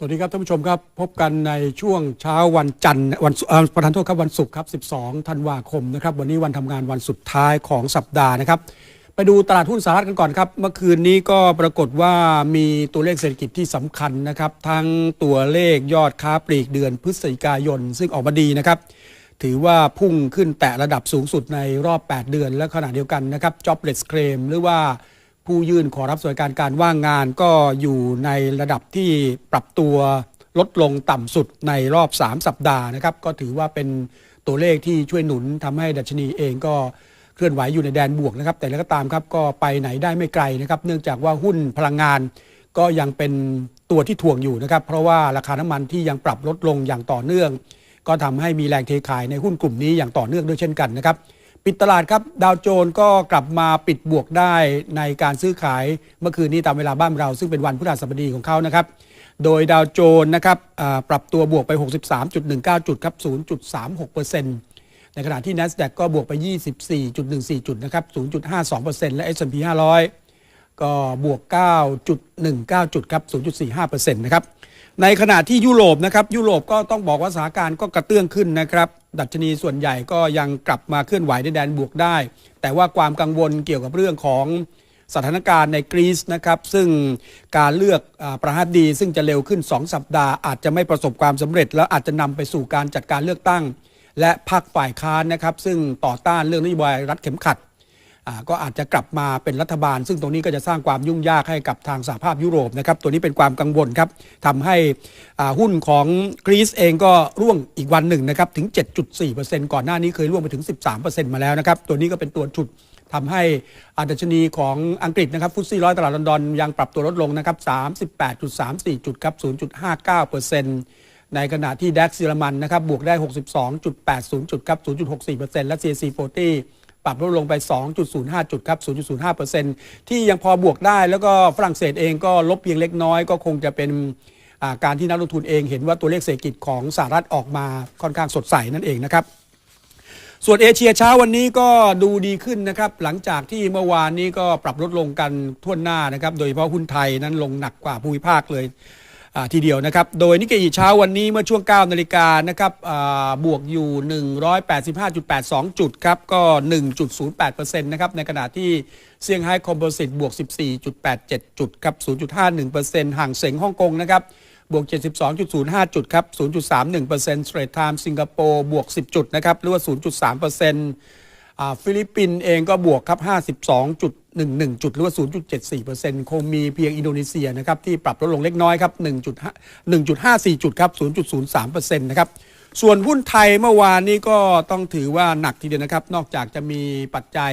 สวัสดีครับท่านผู้ชมครับ พบกันในช่วงเช้าวันจันทร์วันประธานโทษครับวันศุกร์ครับ 12 ธันวาคมนะครับ วันนี้วันทำงานวันสุดท้ายของสัปดาห์นะครับ ไปดูตลาดหุ้นสหรัฐกันก่อนครับ เมื่อคืนนี้ก็ปรากฏว่ามีตัวเลขเศรษฐกิจที่สำคัญนะครับ ทั้งตัวเลขยอดค้าปลีกเดือนพฤศจิกายน ซึ่งออกมาดีนะครับ ถือว่าพุ่งขึ้นแตะระดับสูงสุดในรอบ 8 เดือนและขณะเดียวกันนะครับ jobless claim หรือว่า ผู้ยื่นขอรับสวัสดิการการว่างงานก็อยู่ในระดับที่ปรับตัวลดลงต่ำสุดในรอบ 3 สัปดาห์นะครับ ก็ถือว่าเป็นตัวเลขที่ช่วยหนุนทำให้ดัชนีเองก็เคลื่อนไหวอยู่ในแดนบวกนะครับ แต่แล้วก็ตามครับก็ไปไหนได้ไม่ไกลนะครับ เนื่องจากว่าหุ้นพลังงานก็ยังเป็นตัวที่ถ่วงอยู่นะครับ เพราะว่าราคาน้ำมันที่ยังปรับลดลงอย่างต่อเนื่อง ก็ทำให้มีแรงเทขายในหุ้นกลุ่มนี้อย่างต่อเนื่องด้วยเช่นกันนะครับ ปิดตลาดครับ ดาวโจนส์ก็กลับมาปิดบวกได้ในการซื้อขายเมื่อคืนนี้ตามเวลาบ้านเรา ซึ่งเป็นวันพฤหัสบดีของเขานะครับ โดยดาวโจนส์นะครับปรับตัวบวกไป 63.19 จุดครับ 0.36%ในขณะที่ NASDAQ ก็บวกไป 24.14 จุดนะครับ 0.52%และ S&P 500 ก็บวก 9.19 จุดครับ 0.45%นะครับในขณะที่ยุโรปนะครับยุโรปก็ต้องบอกว่าสถานการณ์ก็กระเตื้องขึ้นนะครับ ดัชนีส่วนใหญ่ก็ยังกลับมาเคลื่อนไหวในแดนบวกได้ แต่ว่าความกังวลเกี่ยวกับเรื่องของสถานการณ์ในกรีซนะครับซึ่งการเลือกอประธานดี ซึ่งจะเร็วขึ้น 2 สัปดาห์อาจจะไม่ประสบความสำเร็จ แล้วอาจจะนำไปสู่การจัดการเลือกตั้ง และพรรคฝ่ายค้านนะครับซึ่งต่อต้านเรื่องนโยบายรัดเข็มขัด ก็อาจจะกลับมาเป็นรัฐบาล ซึ่งตรงนี้ก็จะสร้างความยุ่งยากให้กับทางสหภาพยุโรปนะครับ ตัวนี้เป็นความกังวลครับทำให้หุ้นของกรีซเองก็ร่วงอีกวันหนึ่งนะครับถึง 7.4%ก่อนหน้านี้เคยร่วงไปถึง 13%มาแล้วนะครับ ตัวนี้ก็เป็นตัวจุดทำให้อาดัชนีของอังกฤษนะครับฟุตซี่ร้อยตลาดลอนดอนยังปรับตัวลดลงนะครับ 38.34 จุดครับ 0.59%ในขณะที่แดัคเยอรมันนะครับบวกได้ 62.80 จุดครับ 0.64%และ CAC 40 ปรับลดลงไป 2.05 จุดครับ 0.05%ที่ยังพอบวกได้แล้วก็ฝรั่งเศสเองก็ลบเพียงเล็กน้อยก็คงจะเป็นการที่นักลงทุนเองเห็นว่าตัวเลขเศรษฐกิจของสหรัฐออกมาค่อนข้างสดใสนั่นเองนะครับส่วนเอเชียเช้าวันนี้ก็ดูดีขึ้นนะครับ หลังจากที่เมื่อวานนี้ก็ปรับลดลงกันทั่วหน้านะครับ โดยเฉพาะหุ้นไทยนั้นลงหนักกว่าภูมิภาคเลย ทีเดียวนะครับ โดยนิกเกอิเช้าวันนี้เมื่อช่วง 9 นาฬิกานะครับบวกอยู่ 185.82 จุดครับ ก็ 1.08%นะครับ ในขณะที่เซี่ยงไฮ้คอมโพสิตบวก 14.87 จุดครับ 0.51%ห่างเสงฮ่องกงนะครับ บวก 72.05 จุดครับ 0.31% Straight Time สิงคโปร์บวก 10 จุดนะครับ หรือว่า 0.3% ฟิลิปปินส์เองก็บวกครับ 52.11 จุด หรือว่า 0.74%คงมีเพียงอินโดนีเซียนะครับที่ปรับลดลงเล็กน้อยครับ 1.54 จุดครับ 0.03%นะครับส่วนหุ้นไทยเมื่อวานนี้ก็ต้องถือว่าหนักทีเดียวนะครับ นอกจากจะมีปัจจัย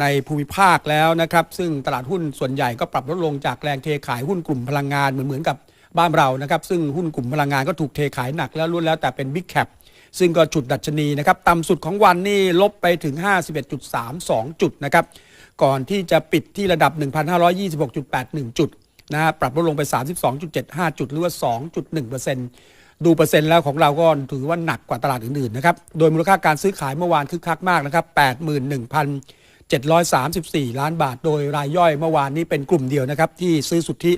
ในภูมิภาคแล้วนะครับ ซึ่งตลาดหุ้นส่วนใหญ่ก็ปรับลดลงจากแรงเทขายหุ้นกลุ่มพลังงานเหมือนเหมือนกับบ้านเรานะครับ ซึ่งหุ้นกลุ่มพลังงานก็ถูกเทขายหนักแล้วล้วนแล้วแต่เป็นบิ๊กแคป ซึ่งก็จุดดัชนีนะครับต่ำสุดของวันนี่ลบไปถึง 51.32 จุดนะครับก่อนที่จะปิดที่ระดับ 1,526.81 จุดนะปรับลดลงไป 32.75 จุดหรือว่า 2.1%ดูเปอร์เซ็นต์แล้วของเราก็ถือว่าหนักกว่าตลาดอื่นๆนะครับโดยมูลค่าการซื้อขายเมื่อวานคึกคักมากนะครับ81,734 ล้านบาท โดยรายย่อยเมื่อวานนี้เป็นกลุ่มเดียวนะครับที่ซื้อสุทธิ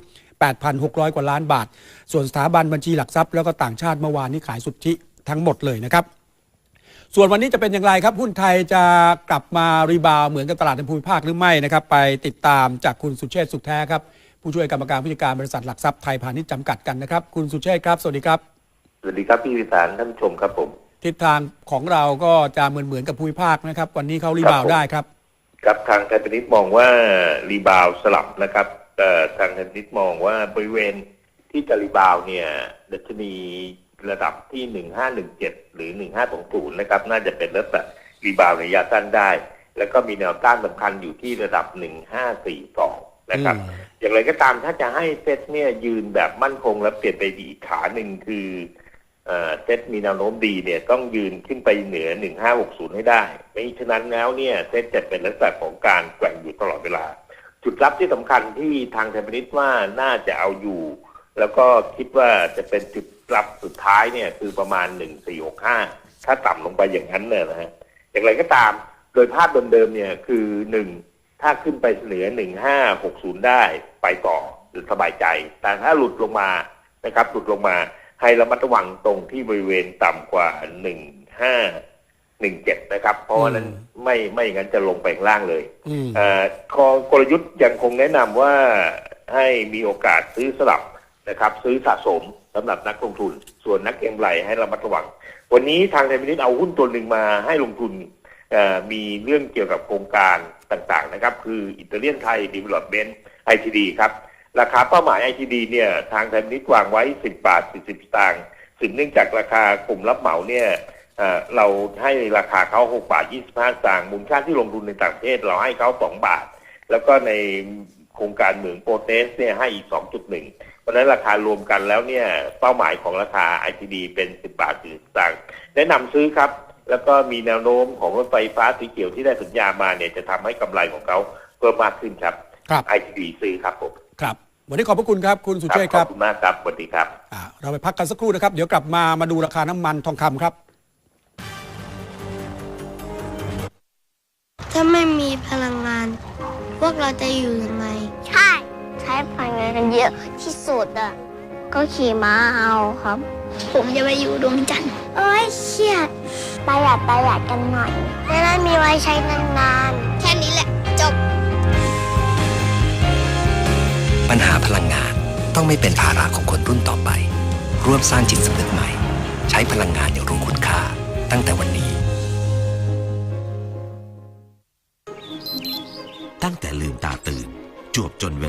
8,600 กว่าล้านบาท ส่วนสถาบันบัญชีหลักทรัพย์แล้วก็ต่างชาติเมื่อวานนี้ขายสุทธิ ทั้งหมดเลยนะครับ ส่วนวันนี้จะเป็นอย่างไรครับ หุ้นไทยจะกลับมารีบาวด์เหมือนกับตลาดในภูมิภาคหรือไม่นะครับ ไปติดตามจากคุณสุเชษฐ์สุขแท้ครับผู้ช่วยกรรมการผู้จัดการบริษัทหลักทรัพย์ไทยพาณิชย์จำกัดกันนะครับ คุณสุเชษฐ์ครับ สวัสดีครับ สวัสดีครับพี่วิสารท่านผู้ชมครับผม ทิศทางของเราก็จะเหมือนเหมือนกับภูมิภาคนะครับ วันนี้เขารีบาวด์ได้ครับครับทางไทยพาณิชย์มองว่ารีบาวด์สลับนะครับแต่ทางไทยพาณิชย์มองว่าบริเวณที่จะรีบาวด์เนี่ยดัชนี ระดับที่หนึ่งห้าหนึ่งเจ็ดหรือหนึ่งห้าสองศูนย์นะครับ น่าจะเป็นลักษณะรีบาวด์ในระยะสั้นได้ แล้วก็มีแนวต้านสำคัญอยู่ที่ระดับหนึ่งห้าสี่สองนะครับอืมอย่างไรก็ตามถ้าจะให้เซตเนี่ยยืนแบบมั่นคงและเปลี่ยนไปอีกขาหนึ่งคือเอ่อเซ็ตมีแนวโน้มดีเนี่ยต้องยืนขึ้นไปเหนือ 1560 ให้ได้ ไม่ฉะนั้นแล้วเนี่ยเซ็ตจะเป็นลักษณะของการแกว่งอยู่ตลอดเวลา จุดรับที่สำคัญที่ทางไทยพาณิชย์ว่าน่าจะเอาอยู่ แล้วก็คิดว่าจะเป็นจุด รับสุดท้ายเนี่ยคือประมาณ1465ถ้าต่ำลงไปอย่างนั้นเนี่ยนะฮะอย่างไรก็ตามโดยภาพเดิมๆเนี่ยคือหนึ่งถ้าขึ้นไปเหนือ1560ได้ไปต่อหรือสบายใจ แต่ถ้าหลุดลงมานะครับ หลุดลงมาให้ระมัดระวังตรงที่บริเวณต่ำกว่า1517นะครับ เพราะว่านั้นไม่ไม่อย่างนั้นจะลงไปข้างล่างเลยอืมเอ่อคอกลยุทธ์ยังคงแนะนำว่าให้มีโอกาสซื้อสลับ นะครับซื้อสะสมสำหรับนักลงทุน ส่วนนักเก็งกำไรให้ระมัดระวัง วันนี้ทางไทยมินิสเอาหุ้นตัวหนึ่งมาให้ลงทุนมีเรื่องเกี่ยวกับโครงการต่างๆนะครับ คืออิตาเลียนไทยดีเวล็อปเมนต์ ITD ครับ ราคาเป้าหมาย ITD เนี่ยทางไทยมินิสวางไว้ 10 บาท 40 สตางค์สืบเนื่องจากราคากลุ่มรับเหมาเนี่ยเราให้ราคาเขา6บาท 25สตางค์มูลค่าที่ลงทุนในต่างประเทศเราให้เขา2บาท แล้วก็ในโครงการเหมืองโปรเตสเนี่ยให้อีก 2.1 ราะฉะนั้นราคารวมกันแล้วเนี่ยเป้าหมายของราคา ITD เป็น 10 บาท40สตางค์แนะนำซื้อครับ แล้วก็มีแนวโน้มของรถไฟฟ้าสีเขียวที่ได้สัญญามาเนี่ยจะทำให้กำไรของเขาเพิ่มมากขึ้นครับครับ ITD ซื้อครับผมครับ วันนี้ขอบพระคุณครับ คุณสุเชษฐ์ขคอรับบคุณมากครับสวัสดีครับอ่าเราไปพักกันสักครู่นะครับ เดี๋ยวกลับมามาดูราคาน้ำมันทองคำครับ ถ้าไม่มีพลังงาน พวกเราจะอยู่ยังไง ใช่ใช้พลังงานกันเยอะที่สุดอะ ก็ขี่ม้าเอาครับ ผมจะไปอยู่ดวงจันทร์โอ้ยเชียดประหยัดประหยัดกันหน่อยจะได้มีไว้ใช้นานแค่นี้แหละ จบ ปัญหาพลังงานต้องไม่เป็นภาระของคนรุ่นต่อไป ร่วมสร้างจิตสำนึกใหม่ ใช้พลังงานอย่างรู้คุณค่า ตั้งแต่วันนี้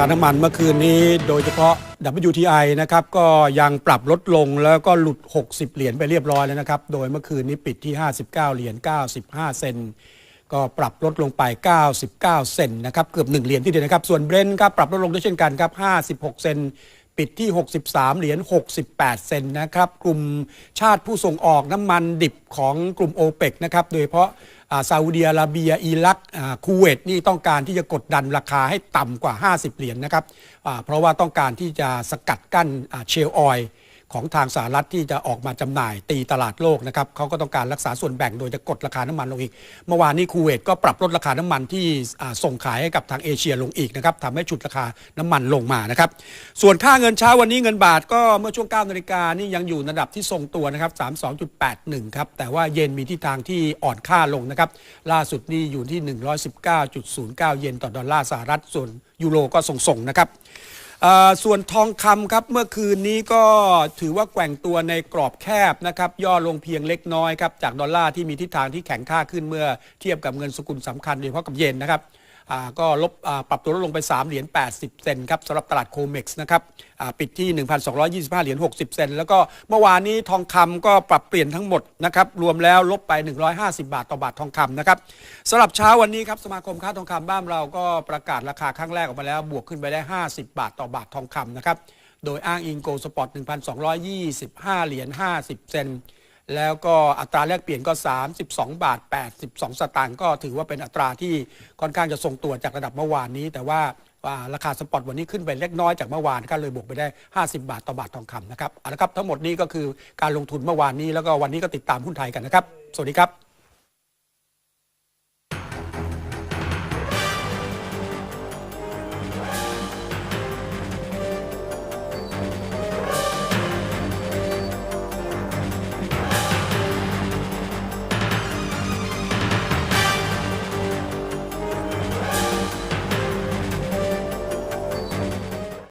คาน้ำมันเมื่อคืนนี้โดยเฉพาะ WTI นะครับก็ยังปรับลดลงแล้วก็หลุด 60 เหรียญไปเรียบร้อยแล้วนะครับ โดยเมื่อคืนนี้ปิดที่ 59 เหรียญ 95 เซนก็ปรับลดลงไป 99 เซนนะครับ เกือบ 1 เหรียญที่เดียวนะครับ ส่วนเบรนท์ครับปรับลดลงด้วยเช่นกันครับ 56 เซนปิดที่ 63 เหรียญ 68 เซนนะครับ กลุ่มชาติผู้ส่งออกน้ำมันดิบของกลุ่มโอเปกนะครับ โดยเฉพาะ ซาอุดิอาระเบีย อิรักอ่าคูเวตนี่ต้องการที่จะกดดันราคาให้ต่ำกว่า 50 เหรียญนะครับอ่าเพราะว่าต้องการที่จะสกัดกั้นเชลออย ของทางสหรัฐที่จะออกมาจำหน่ายตีตลาดโลกนะครับเขาก็ต้องการรักษาส่วนแบ่งโดยจะกดราคาน้ำมันลงอีก เมื่อวานนี้คูเวตก็ปรับลดราคาน้ำมันที่ส่งขายให้กับทางเอเชียลงอีกนะครับทำให้ฉุดราคาน้ำมันลงมานะครับส่วนค่าเงินเช้าวันนี้เงินบาทก็เมื่อช่วง9นาฬิกานี่ยังอยู่ระดับที่ทรงตัวนะครับ32.81ครับแต่ว่าเยนมีทิศทางที่อ่อนค่าลงนะครับล่าสุดนี่อยู่ที่ 119.09 เยนต่อดอลลาร์สหรัฐส่วนยูโรก็ส่งๆนะครับ ส่วนทองคำครับเมื่อคืนนี้ก็ถือว่าแกว่งตัวในกรอบแคบนะครับย่อลงเพียงเล็กน้อยครับจากดอลลาร์ที่มีทิศทางที่แข็งค่าขึ้นเมื่อเทียบกับเงินสกุลสำคัญโดยเฉพาะกับเยนนะครับ ก็ลบปรับตัวลดลงไป 3 เหรียญ 80 เซนครับสำหรับตลาดโคเม็กซ์นะครับปิดที่ 1,225 เหรียญ 60 เซนแล้วก็เมื่อวานนี้ทองคำก็ปรับเปลี่ยนทั้งหมดนะครับรวมแล้วลบไป 150 บาทต่อบาททองคำนะครับสำหรับเช้าวันนี้ครับสมาคมค้าทองคำบ้านเราก็ประกาศราคาครั้งแรกออกมาแล้ว บวกขึ้นไปได้ 50 บาทต่อบาททองคำนะครับโดยอ้างอิงโกลสปอร์ต1,225 เหรียญ 50 เซน แล้วก็อัตราแลกเปลี่ยนก็ 32 บาท 82 สตางค์ก็ถือว่าเป็นอัตราที่ค่อนข้างจะทรงตัวจากระดับเมื่อวานนี้ แต่ว่าราคาสปอตวันนี้ขึ้นไปเล็กน้อยจากเมื่อวานก็เลยบวกไปได้ 50 บาทต่อบาททองคำนะครับเอาละครับทั้งหมดนี้ก็คือการลงทุนเมื่อวานนี้แล้วก็วันนี้ก็ติดตามหุ้นไทยกันนะครับ สวัสดีครับ